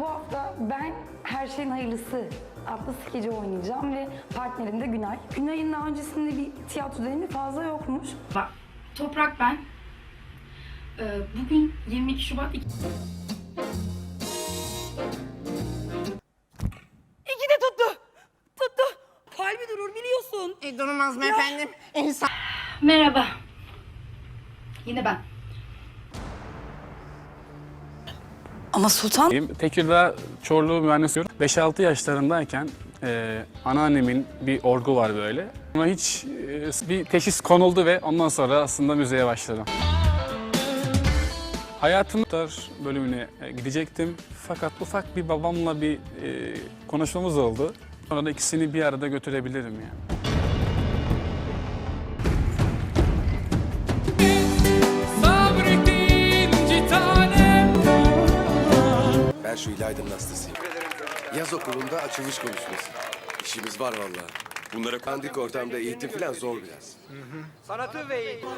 Bu hafta ben Her Şeyin Hayırlısı adlı skeci oynayacağım ve partnerim de Günay. Günay'ın daha öncesinde bir tiyatro deneyimi fazla yokmuş. Bak, Toprak ben. Ee, bugün 22 Şubat İki de tuttu. Tuttu. Kalbi durur biliyorsun. E, durmaz mı efendim? İnsan... Merhaba. Yine ben. Ama Sultan... Benim Tekirdağ Çorlu mühendisliği 5-6 yaşlarındayken e, anneannemin bir orgu var böyle. Ama hiç e, bir teşhis konuldu ve ondan sonra aslında müzeye başladım. Hayatımın bölümüne e, gidecektim. Fakat ufak bir babamla bir e, konuşmamız oldu. Sonra da ikisini bir arada götürebilirim yani. Şu İlayda'nın hastasıyım. Yaz okulunda açılış konuşması. İşimiz var vallahi. Bunlara kandik ortamda eğitim falan zor biraz. Sanatı ve eğitim.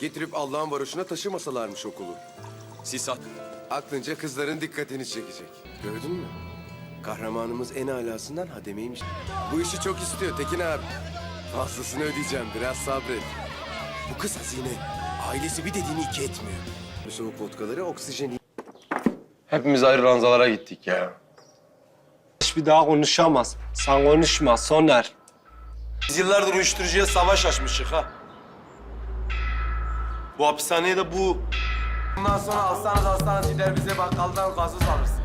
Getirip Allah'ın varoşuna taşımasalarmış okulu. Sisat. Aklınca kızların dikkatini çekecek. Gördün mü? Kahramanımız en alasından hademeymiş. Bu işi çok istiyor Tekin abi. Fazlasını ödeyeceğim biraz sabret. Bu kız hazine. Ailesi bir dediğini iki etmiyor. Bu soğuk vodkaları oksijeni Hepimiz ayrı ranzalara gittik ya. Bir daha konuşamaz. Sen konuşma Soner. Biz yıllardır uyuşturucuya savaş açmışık ha. Bu hapishaneye de bu Bundan sonra alsanız alsanız gider bize bakkaldan gazoz alırsın.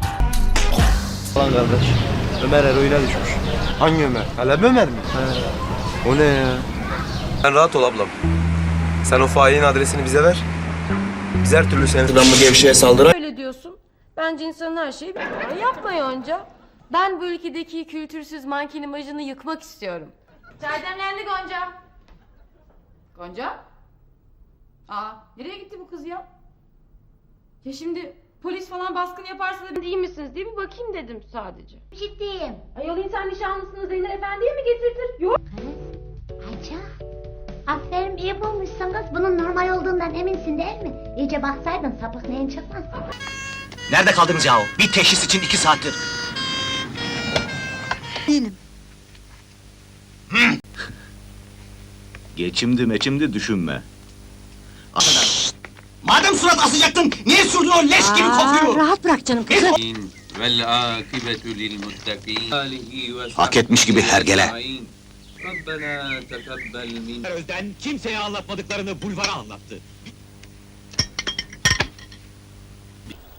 Lan kardeş. Ömer eroine düşmüş. Hangi Ömer? Kalem Ömer mi? He. O ne ya? Sen rahat ol ablam. Sen o failin adresini bize ver. Biz her türlü seni bu gevşeye saldıra. Öyle diyorsun. Bence insanın her şeyi bir kadar yapma Yonca. Ben bu ülkedeki kültürsüz manken imajını yıkmak istiyorum. Çay demlendi Gonca. Gonca? Aa, nereye gitti bu kız ya? Ya şimdi polis falan baskın yaparsa da iyi misiniz diye bir bakayım dedim sadece. Ciddiyim. Ayol insan nişanlısını Zeynep Efendi'ye mi getirtir? Yok. Ayça. Aferin iyi bulmuşsun kız. Bunun normal olduğundan eminsin değil mi? İyice baksaydın sapık neyin çıkmaz. Nerede kaldınız yahu? Bir teşhis için iki saattir. Değilim. Geçimdi meçimdi düşünme. Şşt! Madem surat asacaktın, niye sürdün o leş gibi kokuyor? rahat bırak canım kızı. Hak etmiş gibi hergele. Özden kimseye anlatmadıklarını bulvara anlattı.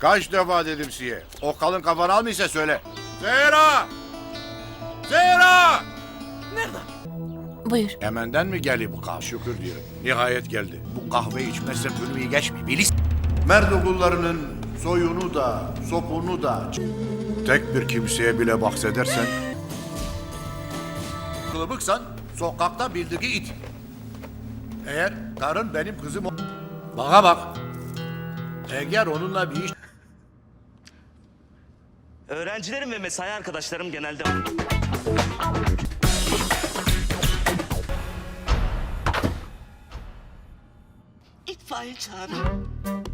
Kaç defa dedim size. O kalın kafanı almaysa söyle. Zehra! Zehra! Buyur. Hemenden mi geldi bu kahve? Şükür diyorum. Nihayet geldi. Bu kahve içmezse günümü geçmiyor. Bilis. Merdoğullarının soyunu da, sopunu da tek bir kimseye bile bahsedersen kılıbıksan sokakta bildiği it. Eğer karın benim kızım o- Bana bak. Eğer onunla bir iş Öğrencilerim ve mesai arkadaşlarım genelde... İtfaiye çağırın.